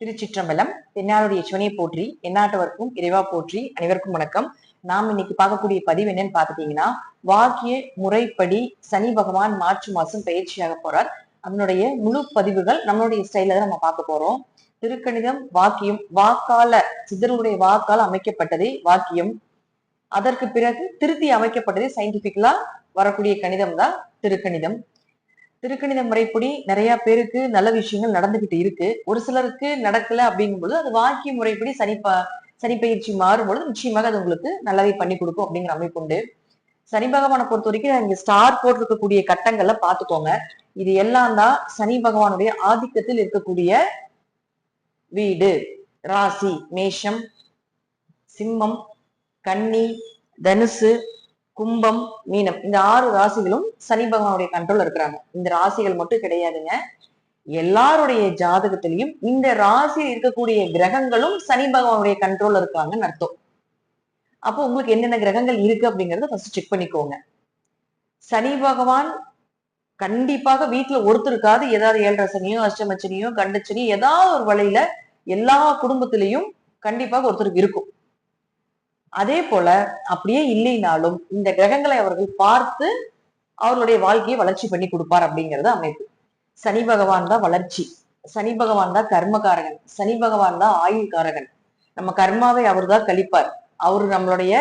திருச்சிற்றம்பலம் தென்னாளுடைய சிவனை போற்றி எந்நாட்டவர்க்கும் இறைவா போற்றி அனைவருக்கும் வணக்கம். நாம் இன்னைக்கு பார்க்கக்கூடிய பதிவு என்னன்னு பாத்துட்டீங்கன்னா வாக்கிய முறைப்படி சனி பகவான் மார்ச் மாசம் பயிற்சியாக போறார். அதனுடைய முழு பதிவுகள் நம்மளுடைய ஸ்டைல தான் நம்ம பார்க்க போறோம். திருக்கணிதம் வாக்கியம் வாக்கால சித்தருடைய வாக்கால் அமைக்கப்பட்டதே வாக்கியம். அதற்கு பிறகு திருத்தி அமைக்கப்பட்டதே சயின்டிபிக்கலா வரக்கூடிய கணிதம் தான் திருக்கணிதம். திருக்கணித முறைப்படி நிறைய பேருக்கு நல்ல விஷயங்கள் நடந்துகிட்டு இருக்கு. ஒரு சிலருக்கு நடக்கல அப்படிங்கும்போது அது வாக்கிய முறைப்படி சனி ப- சனி பயிற்சி மாறும்பொழுது நிச்சயமாக அது உங்களுக்கு நல்லாவே பண்ணி கொடுக்கும் அப்படிங்கிற அமைப்பு உண்டு. சனி பகவானை பொறுத்த வரைக்கும் இங்க ஸ்டார் போட்டிருக்கக்கூடிய கட்டங்கள்ல பாத்துக்கோங்க இது எல்லாம் தான் சனி பகவானுடைய ஆதிக்கத்தில் இருக்கக்கூடிய வீடு. ராசி மேஷம் சிம்மம் கன்னி தனுசு கும்பம் மீனம் இந்த ஆறு ராசிகளும் சனி பகவானுடைய கண்ட்ரோல் இருக்கிறாங்க. இந்த ராசிகள் மட்டும் கிடையாதுங்க. எல்லாருடைய ஜாதகத்திலையும் இந்த ராசியில் இருக்கக்கூடிய கிரகங்களும் சனி பகவானுடைய கண்ட்ரோல் இருக்காங்கன்னு அர்த்தம். அப்போ உங்களுக்கு என்னென்ன கிரகங்கள் இருக்கு அப்படிங்கறத ஃபர்ஸ்ட் செக் பண்ணிக்கோங்க. சனி பகவான் கண்டிப்பாக வீட்டுல ஒருத்தருக்காவது ஏதாவது ஏழரை சனியோ அஷ்டமச்சனியோ கண்டச்சனியோ ஏதாவது ஒரு வழியில எல்லா குடும்பத்திலையும் கண்டிப்பாக ஒருத்தருக்கு இருக்கும். அதே போல அப்படியே இல்லைனாலும் இந்த கிரகங்களை அவர்கள் பார்த்து அவர்களுடைய வாழ்க்கையை வளர்ச்சி பண்ணி கொடுப்பார் அப்படிங்கிறது அமைப்பு. சனி பகவான் தான் வளர்ச்சி. சனி பகவான் தான் கர்மகாரகன் சனி பகவான் தான் ஆயுள்காரகன். நம்ம கர்மாவை அவர் தான் கழிப்பார். அவர் நம்மளுடைய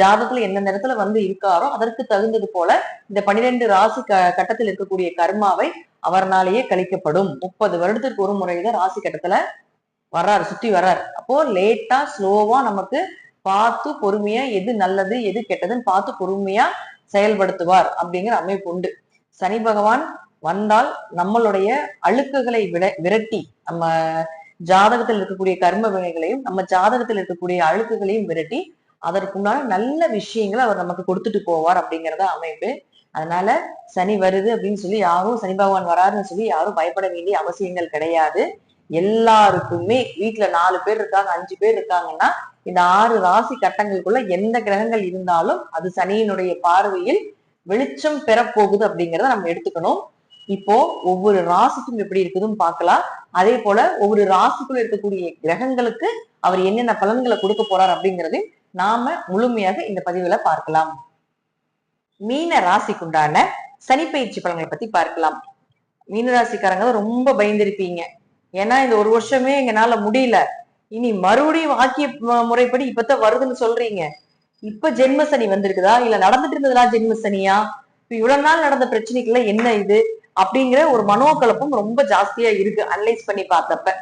ஜாதத்துல எந்த நேரத்துல வந்து இருக்காரோ அதற்கு தகுந்தது போல இந்த பனிரெண்டு ராசி க கட்டத்தில் இருக்கக்கூடிய கர்மாவை அவர்னாலேயே கழிக்கப்படும். முப்பது வருடத்திற்கு ஒரு முறையில ராசி கட்டத்துல வர்றாரு சுத்தி வர்றாரு. அப்போ லேட்டா ஸ்லோவா நமக்கு பார்த்து பொறுமையா எது நல்லது எது கெட்டதுன்னு பார்த்து பொறுமையா செயல்படுத்துவார் அப்படிங்கிற அமைப்பு உண்டு. சனி பகவான் வந்தால் நம்மளுடைய அழுக்குகளை விட விரட்டி நம்ம ஜாதகத்தில் இருக்கக்கூடிய கர்ம வினைகளையும் நம்ம ஜாதகத்தில் இருக்கக்கூடிய அழுக்குகளையும் விரட்டி அதற்குண்டான நல்ல விஷயங்களை அவர் நமக்கு கொடுத்துட்டு போவார் அப்படிங்கறத அமைப்பு. அதனால சனி வருது அப்படின்னு சொல்லி யாரும் சனி பகவான் வராருன்னு சொல்லி யாரும் பயப்பட வேண்டிய அவசியங்கள் கிடையாது. எல்லாருக்குமே வீட்டுல நாலு பேர் இருக்காங்க அஞ்சு பேர் இருக்காங்கன்னா இந்த ஆறு ராசி கட்டங்களுக்குள்ள எந்த கிரகங்கள் இருந்தாலும் அது சனியினுடைய பார்வையில் வெளிச்சம் பெறப்போகுது அப்படிங்கிறத நம்ம எடுத்துக்கணும். இப்போ ஒவ்வொரு ராசிக்கும் எப்படி இருக்குதுன்னு பார்க்கலாம். அதே போல ஒவ்வொரு ராசிக்குள்ள இருக்கக்கூடிய கிரகங்களுக்கு அவர் என்னென்ன பலன்களை கொடுக்க போறார் அப்படிங்கறதையும் நாம முழுமையாக இந்த பதிவுல பார்க்கலாம். மீன ராசிக்குண்டான சனி பயிற்சி பலன்களை பத்தி பார்க்கலாம். மீன ராசிக்காரங்க ரொம்ப பயந்திருப்பீங்க. ஏன்னா இந்த ஒரு வருஷமே எங்கனால முடியல. இனி மறுபடியும் வாக்கிய முறைப்படி இப்பதான் வருதுன்னு சொல்றீங்க. இப்ப ஜென்ம சனி வந்திருக்குதா? இல்ல நடந்துட்டு இருந்ததுலாம் ஜென்ம சனியா? இப்ப இவ்வளவு நாள் நடந்த பிரச்சனைக்குள்ள என்ன இது? அப்படிங்கிற ஒரு மனோகலப்பம் ரொம்ப ஜாஸ்தியா இருக்கு அனலைஸ் பண்ணி பார்த்தப்ப.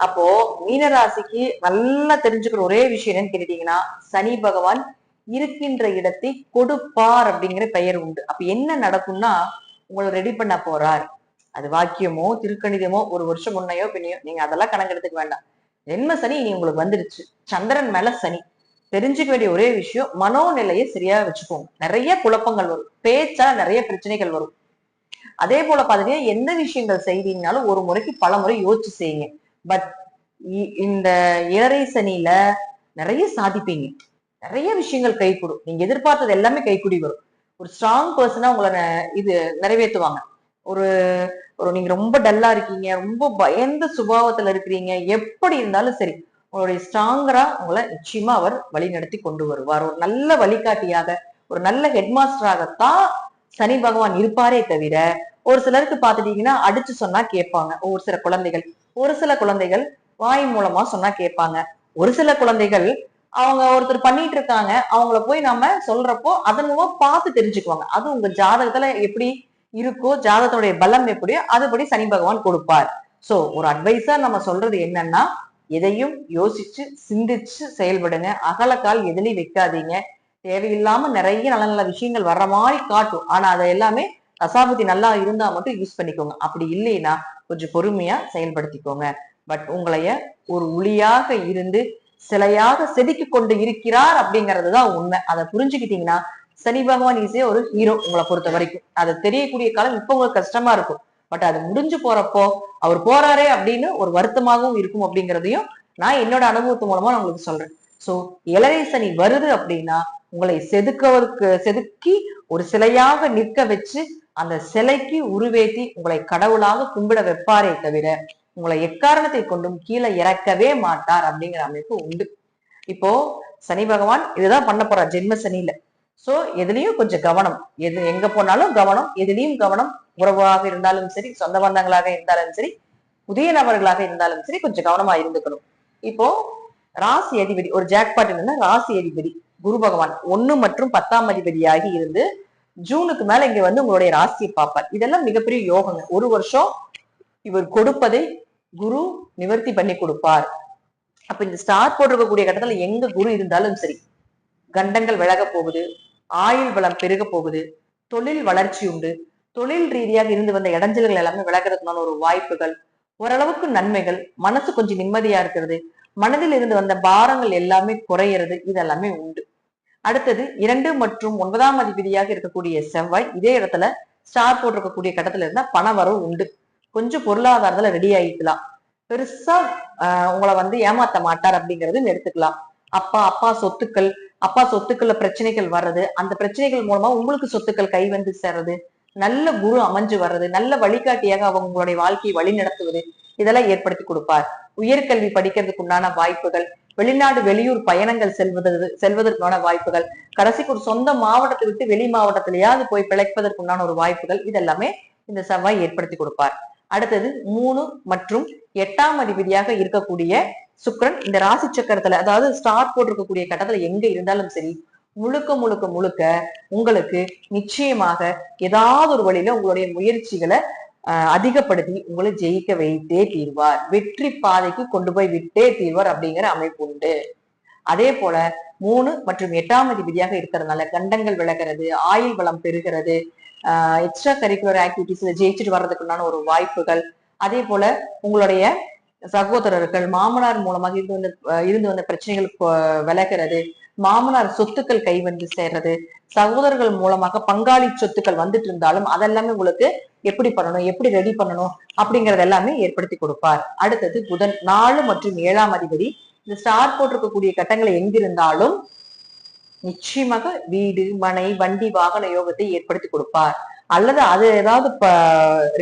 அப்போ மீனராசிக்கு நல்லா தெரிஞ்சுக்கிற ஒரே விஷயம் என்னன்னு கேட்டீங்கன்னா சனி பகவான் இருக்கின்ற இடத்தை கொடுப்பார் அப்படிங்கிற பெயர் உண்டு. அப்ப என்ன நடக்கும்னா உங்களை ரெடி பண்ண போறார். அது வாக்கியமோ திருக்கணிதமோ ஒரு வருஷம் முன்னையோ பின்னையோ நீங்க அதெல்லாம் கணக்கெடுத்துக்க வேண்டாம். ஜென்ம சனி இனி உங்களுக்கு வந்துருச்சு. சந்திரன் மேல சனி. தெரிஞ்சுக்க வேண்டிய ஒரே விஷயம் மனோநிலையை சரியா வச்சுக்கோங்க. நிறைய குழப்பங்கள் வரும். பேச்சால நிறைய பிரச்சனைகள் வரும். அதே போல பாத்தீங்கன்னா எந்த விஷயங்கள் செய்தீங்கனாலும் ஒரு முறைக்கு பல முறை யோசிச்சு செய்யுங்க. பட் இந்த இளரை சனியில நிறைய சாதிப்பீங்க. நிறைய விஷயங்கள் கைகூடும். நீங்க எதிர்பார்த்தது எல்லாமே கைகூடி வரும். ஒரு ஸ்ட்ராங் பர்சனா உங்களை இது நிறைவேற்றுவாங்க. ஒரு ஒரு நீங்க ரொம்ப டல்லா இருக்கீங்க ரொம்ப பயந்த சுபாவத்துல இருக்கிறீங்க எப்படி இருந்தாலும் சரி உங்களுடைய ஸ்ட்ராங்கரா உங்களை நிச்சயமா அவர் வழி நடத்தி கொண்டு வருவார். ஒரு நல்ல வழிகாட்டியாக ஒரு நல்ல ஹெட்மாஸ்டராகத்தான் சனி பகவான் இருப்பாரே தவிர ஒரு சிலருக்கு பாத்துட்டீங்கன்னா அடிச்சு சொன்னா கேட்பாங்க. ஒரு சில குழந்தைகள் ஒரு சில குழந்தைகள் வாய் மூலமா சொன்னா கேட்பாங்க. ஒரு சில குழந்தைகள் அவங்க ஒருத்தர் பண்ணிட்டு இருக்காங்க அவங்கள போய் நம்ம சொல்றப்போ அதன் மூலமா பார்த்து தெரிஞ்சுக்குவாங்க. அது உங்க ஜாதகத்துல எப்படி இருக்கோ ஜாதகத்துடைய பலம் எப்படியோ அதுபடி சனி பகவான் கொடுப்பார். சோ ஒரு அட்வைஸா நம்ம சொல்றது என்னன்னா எதையும் யோசிச்சு சிந்திச்சு செயல்படுங்க. அகலக்கால் எதிலையும் வைக்காதீங்க. தேவையில்லாம நிறைய நல்ல நல்ல விஷயங்கள் வர்ற மாதிரி காட்டும். ஆனா அதை எல்லாமே தசாபதி நல்லா இருந்தா மட்டும் யூஸ் பண்ணிக்கோங்க. அப்படி இல்லைன்னா கொஞ்சம் பொறுமையா செயல்படுத்திக்கோங்க. பட் உங்களைய ஒரு ஒளியாக இருந்து சிலையாக செதுக்கி கொண்டு இருக்கிறார் அப்படிங்கிறது தான் உண்மை. அதை புரிஞ்சுக்கிட்டீங்கன்னா சனி பகவான் ஈஸியா ஒரு ஹீரோ உங்களை பொறுத்த வரைக்கும் அது தெரியக்கூடிய காலம் இப்ப உங்களுக்கு கஷ்டமா இருக்கும். பட் அது முடிஞ்சு போறப்போ அவர் போறாரே அப்படின்னு ஒரு வருத்தமாகவும் இருக்கும் அப்படிங்கிறதையும் நான் என்னோட அனுபவத்து மூலமா நான் உங்களுக்கு சொல்றேன். சோ இளரை சனி வருது அப்படின்னா உங்களை செதுக்கவருக்கு செதுக்கி ஒரு சிலையாக நிற்க வச்சு அந்த சிலைக்கு உருவேத்தி உங்களை கடவுளாக கும்பிட வைப்பாரே தவிர உங்களை எக்காரணத்தை கொண்டும் கீழே இறக்கவே மாட்டார் அப்படிங்கிற அமைப்பு உண்டு. இப்போ சனி பகவான் இதுதான் பண்ண போறார். ஜென்ம சனியில. சோ எதுலயும் கொஞ்சம் கவனம். எது எங்க போனாலும் கவனம் எதுலயும் கவனம் உறவாக இருந்தாலும் சரி சொந்த பந்தங்களாக இருந்தாலும் சரி புதிய நபர்களாக இருந்தாலும் சரி கொஞ்சம் கவனமா இருந்துக்கணும். இப்போ ராசி அதிபதி ஒரு ஜாக்பாட் என்னன்னா ராசி அதிபதி குரு பகவான் ஒன்னு மற்றும் பத்தாம் அதிபதியாகி இருந்து ஜூனுக்கு மேல இங்க வந்து உங்களுடைய ராசியை பார்ப்பார். இதெல்லாம் மிகப்பெரிய யோகங்க. ஒரு வருஷம் இவர் கொடுப்பதை குரு நிவர்த்தி பண்ணி கொடுப்பார். அப்ப இந்த ஸ்டார் போட்டிருக்கக்கூடிய கட்டத்துல எங்க குரு இருந்தாலும் சரி கண்டங்கள் விலக போகுது. ஆயுள் வளம் பெருக போகுது தொழில் வளர்ச்சி உண்டு. தொழில் ரீதியாக இருந்து வந்த இடைஞ்சல்கள் எல்லாமே விலகிறதுக்கான ஒரு வாய்ப்புகள் ஓரளவுக்கு நன்மைகள் மனசு கொஞ்சம் நிம்மதியா இருக்கிறது மனதில் இருந்து வந்த பாரங்கள் எல்லாமே குறையிறது இதெல்லாமே உண்டு. அடுத்தது இரண்டு மற்றும் ஒன்பதாம் அதிபதியாக இருக்கக்கூடிய செவ்வாய் இதே இடத்துல ஸ்டார் போட்டிருக்கக்கூடிய கட்டத்துல இருந்தா பண வரவு உண்டு. கொஞ்சம் பொருளாதாரத்துல ரெடி ஆயிக்கலாம். பெருசா உங்களை வந்து ஏமாத்த மாட்டார் அப்படிங்கறது எடுத்துக்கலாம். அப்பா அப்பா சொத்துக்கள் அப்பா சொத்துக்கள்ல பிரச்சனைகள் வர்றது அந்த பிரச்சனைகள் மூலமா உங்களுக்கு சொத்துக்கள் கை வந்து சேர்றது நல்ல குரு அமைஞ்சு வர்றது நல்ல வழிகாட்டியாக அவங்க உங்களுடைய வாழ்க்கையை வழி நடத்துவது இதெல்லாம் ஏற்படுத்தி கொடுப்பார். உயர்கல்வி படிக்கிறதுக்கு உண்டான வாய்ப்புகள் வெளிநாடு வெளியூர் பயணங்கள் செல்வது செல்வதற்கான வாய்ப்புகள் கடைசிக்கு ஒரு சொந்த மாவட்டத்தை விட்டு வெளி மாவட்டத்திலேயாவது போய் பிழைப்பதற்கு உண்டான ஒரு வாய்ப்புகள் இதெல்லாமே இந்த செவ்வாய் ஏற்படுத்தி கொடுப்பார். அடுத்தது மூணு மற்றும் எட்டாம் அதிபதியாக இருக்கக்கூடிய சுக்கிரன் இந்த ராசி சக்கரத்துல அதாவது ஸ்டார் போட்டிருக்கக்கூடிய கட்டத்துல எங்க இருந்தாலும் சரி முழுக்க முழுக்க முழுக்க உங்களுக்கு நிச்சயமாக ஏதாவது ஒரு வழியில உங்களுடைய முயற்சிகளை ஆஹ் அதிகப்படுத்தி உங்களை ஜெயிக்க வைத்தே தீர்வார். வெற்றி பாதைக்கு கொண்டு போய் விட்டே தீர்வார் அப்படிங்கிற அமைப்பு உண்டு. அதே போல மூணு மற்றும் எட்டாம் அதிபதியாக இருக்கிறதுனால கண்டங்கள் விலகிறது ஆயுள் வளம் பெறுகிறது ஆஹ் எக்ஸ்ட்ரா கரிக்குலர் ஆக்டிவிட்டிஸ்ல ஜெயிச்சுட்டு வர்றதுக்குண்டான ஒரு வாய்ப்புகள். அதே போல உங்களுடைய சகோதரர்கள் மாமனார் மூலமாக இருந்து வந்த இருந்து வந்த பிரச்சனைகள் விலகிறது. மாமனார் சொத்துக்கள் கை வந்து சேர்றது. சகோதரர்கள் மூலமாக பங்காளி சொத்துக்கள் வந்துட்டு இருந்தாலும் அதெல்லாமே உங்களுக்கு எப்படி பண்ணணும் எப்படி ரெடி பண்ணணும் அப்படிங்கறது எல்லாமே ஏற்படுத்தி கொடுப்பார். அடுத்தது புதன் நாலு மற்றும் ஏழாம் அதிபதி. இந்த ஸ்டார் போட்டிருக்கக்கூடிய கட்டங்களை எங்கிருந்தாலும் நிச்சயமாக வீடு மனை வண்டி வாகன யோகத்தை ஏற்படுத்தி கொடுப்பார். அல்லது அது ஏதாவது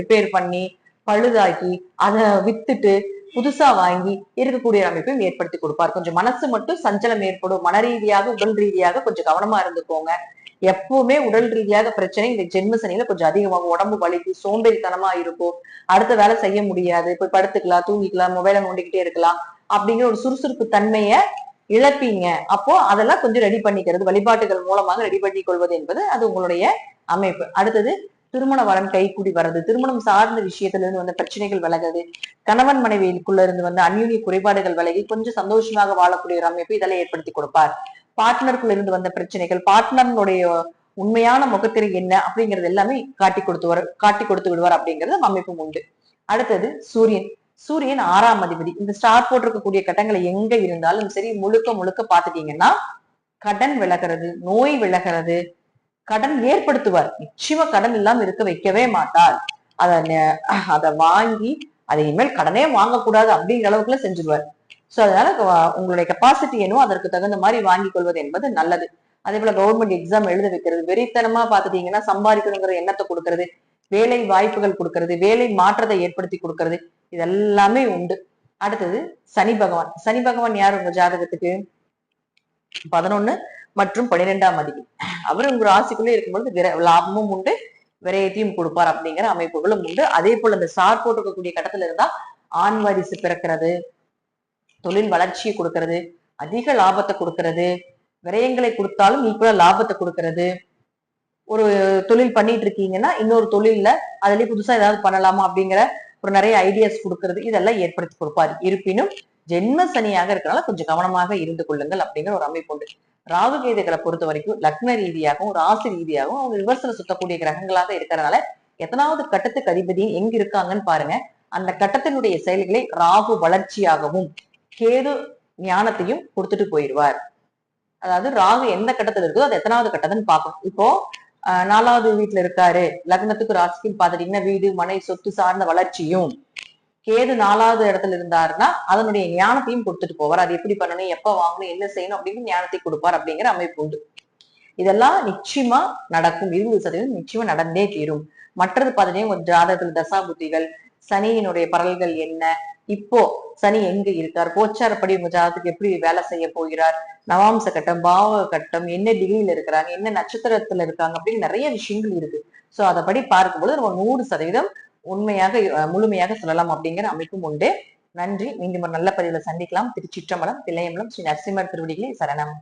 ரிப்பேர் பண்ணி பழுதாக்கி அதை வித்துட்டு புதுசா வாங்கி இருக்கக்கூடிய அமைப்பையும் ஏற்படுத்தி கொடுப்பார். கொஞ்சம் மனசு மட்டும் சஞ்சலம் ஏற்படும். மன ரீதியாக உடல் ரீதியாக கொஞ்சம் கவனமா இருந்துக்கோங்க. எப்பவுமே உடல் ரீதியாக பிரச்சனை இந்த ஜென்ம சனியில கொஞ்சம் அதிகமாகும். உடம்பு வலிக்கு சோம்பேறித்தனமா இருக்கும். அடுத்த வேலை செய்ய முடியாது. போய் படுத்துக்கலாம் தூங்கிக்கலாம் மொபைலை நோண்டிக்கிட்டே இருக்கலாம் அப்படிங்கிற ஒரு சுறுசுறுப்பு தன்மைய இழப்பீங்க. அப்போ அதெல்லாம் கொஞ்சம் ரெடி பண்ணிக்கிறது வழிபாட்டுகள் மூலமாக ரெடி பண்ணி கொள்வது என்பது அது உங்களுடைய அமைப்பு. அடுத்தது திருமண வரம் கைகூடி வர்றது திருமணம் சார்ந்த விஷயத்துல இருந்து வந்த பிரச்சனைகள் விலகுது கணவன் மனைவிக்குள்ள இருந்து வந்த அந்யூன்ய குறைபாடுகள் விலகி கொஞ்சம் சந்தோஷமாக வாழக்கூடிய ஒரு அமைப்பு இதெல்லாம் ஏற்படுத்தி கொடுப்பார். பார்ட்னருக்குள்ள இருந்து வந்த பிரச்சனைகள் பார்ட்னருடைய உண்மையான முகத்திரை என்ன அப்படிங்கறது எல்லாமே காட்டி கொடுத்து காட்டி கொடுத்து விடுவார் அப்படிங்கிறது அமைப்பும் உண்டு. அடுத்தது சூரியன். சூரியன் ஆறாம் அதிபதி. இந்த ஸ்டார் போட்டிருக்கக்கூடிய கட்டங்களை எங்க இருந்தாலும் சரி முழுக்க முழுக்க பாத்துட்டீங்கன்னா கடன் விலகிறது நோய் விலகிறது கடன் ஏற்படுத்துவார். நிச்சயமா கடன் இல்லாம இருக்க வைக்கவே மாட்டார். அத அதை வாங்கி அதை இனிமேல் கடனே வாங்கக்கூடாது அப்படிங்கிற அளவுக்குள்ள செஞ்சிருவார். சோ அதனால உங்களுடைய கெப்பாசிட்டி என்னவோ அதற்கு தகுந்த மாதிரி வாங்கி கொள்வது என்பது நல்லது. அதே போல கவர்மெண்ட் எக்ஸாம் எழுத வைக்கிறது வெறித்தனமா பாத்துட்டீங்கன்னா சம்பாதிக்கணுங்கிற எண்ணத்தை கொடுக்கறது வேலை வாய்ப்புகள் கொடுக்கறது வேலை மாற்றத்தை ஏற்படுத்தி கொடுக்கறது இதெல்லாமே உண்டு. அடுத்தது சனி பகவான். சனி பகவான் யார் உங்க ஜாதகத்துக்கு? பதினொன்னு. மற்றும் பன்னிரெண்டாம் அதிபதி. அவர் உங்க ராசிக்குள்ளே இருக்கும்பொழுது விர லாபமும் உண்டு விரயத்தையும் கொடுப்பார் அப்படிங்கிற அமைப்புகளும் உண்டு. அதே போல இந்த சார் போட்டிருக்கக்கூடிய கட்டத்துல இருந்தா ஆண் வாரிசு பிறக்கிறது தொழில் வளர்ச்சியை கொடுக்கறது அதிக லாபத்தை கொடுக்கறது விரயங்களை கொடுத்தாலும் ஈக்குவலா லாபத்தை கொடுக்கறது. ஒரு தொழில் பண்ணிட்டு இருக்கீங்கன்னா இன்னொரு தொழில்ல அதுலயே புதுசா ஏதாவது பண்ணலாமா அப்படிங்கிற ஒரு நிறைய ஐடியாஸ் கொடுக்கறது. இதெல்லாம் ஏற்படுத்தி கொடுப்பாரு. இருப்பினும் ஜென்ம சனியாக இருக்கனால கொஞ்சம் கவனமாக இருந்து கொள்ளுங்கள் அப்படிங்கிற ஒரு அமைப்பு உண்டு. ராகு கேதுகளை பொறுத்த வரைக்கும் லக்ன ரீதியாகவும் ராசி ரீதியாகவும் அவங்க ரிவர்ஸ்ல சுத்தக்கூடிய கிரகங்களாக இருக்கிறதுனால எத்தனாவது கட்டத்துக்கு அதிபதி எங்க இருக்காங்கன்னு பாருங்க. அந்த கட்டத்தினுடைய செயல்களை ராகு வளர்ச்சியாகவும் கேது ஞானத்தையும் கொடுத்துட்டு போயிடுவார். அதாவது ராகு எந்த கட்டத்துல இருக்கோ அது எத்தனாவது கட்டத்துன்னு பார்க்கணும். இப்போ ஆஹ் நாலாவது வீட்டுல இருக்காரு. லக்னத்துக்கு ராசிக்கும் பார்த்துட்டீங்கன்னா வீடு மனை சொத்து சார்ந்த வளர்ச்சியும் கேது நாலாவது இடத்துல இருந்தாருன்னா அதனுடைய ஞானத்தையும் கொடுத்துட்டு போவார். அது எப்படி பண்ணணும் எப்ப வாங்கணும் என்ன செய்யணும் அப்படின்னு ஞானத்தை கொடுப்பார் அப்படிங்கிற அமைப்பு உண்டு. இதெல்லாம் நிச்சயமா நடக்கும். இருபது சதவீதம் நிச்சயமா நடந்தே தீரும். மற்றது பார்த்தீங்கன்னா உங்க ஜாதகத்துல தசா புத்திகள் சனியினுடைய பரல்கள் என்ன? இப்போ சனி எங்க இருக்கார்? கோச்சாரப்படி உங்க ஜாதகத்துக்கு எப்படி வேலை செய்ய போகிறார்? நவாம்ச கட்டம் பாவ கட்டம் என்ன டிகிரியில இருக்கிறாங்க என்ன நட்சத்திரத்துல இருக்காங்க அப்படின்னு நிறைய விஷயங்கள் இருக்கு. சோ அதப்படி பார்க்கும்போது நம்ம நூறு சதவீதம் உண்மையாக முழுமையாக சொல்லலாம் அப்படிங்கிற அமைப்பும் உண்டு. நன்றி. மீண்டும் ஒரு நல்ல பதிவில் சந்திக்கலாம். திருச்சிற்றம்பலம் தில்லையம்பலம் ஸ்ரீ நரசிம்மர் திருவடிகளை சரணம்.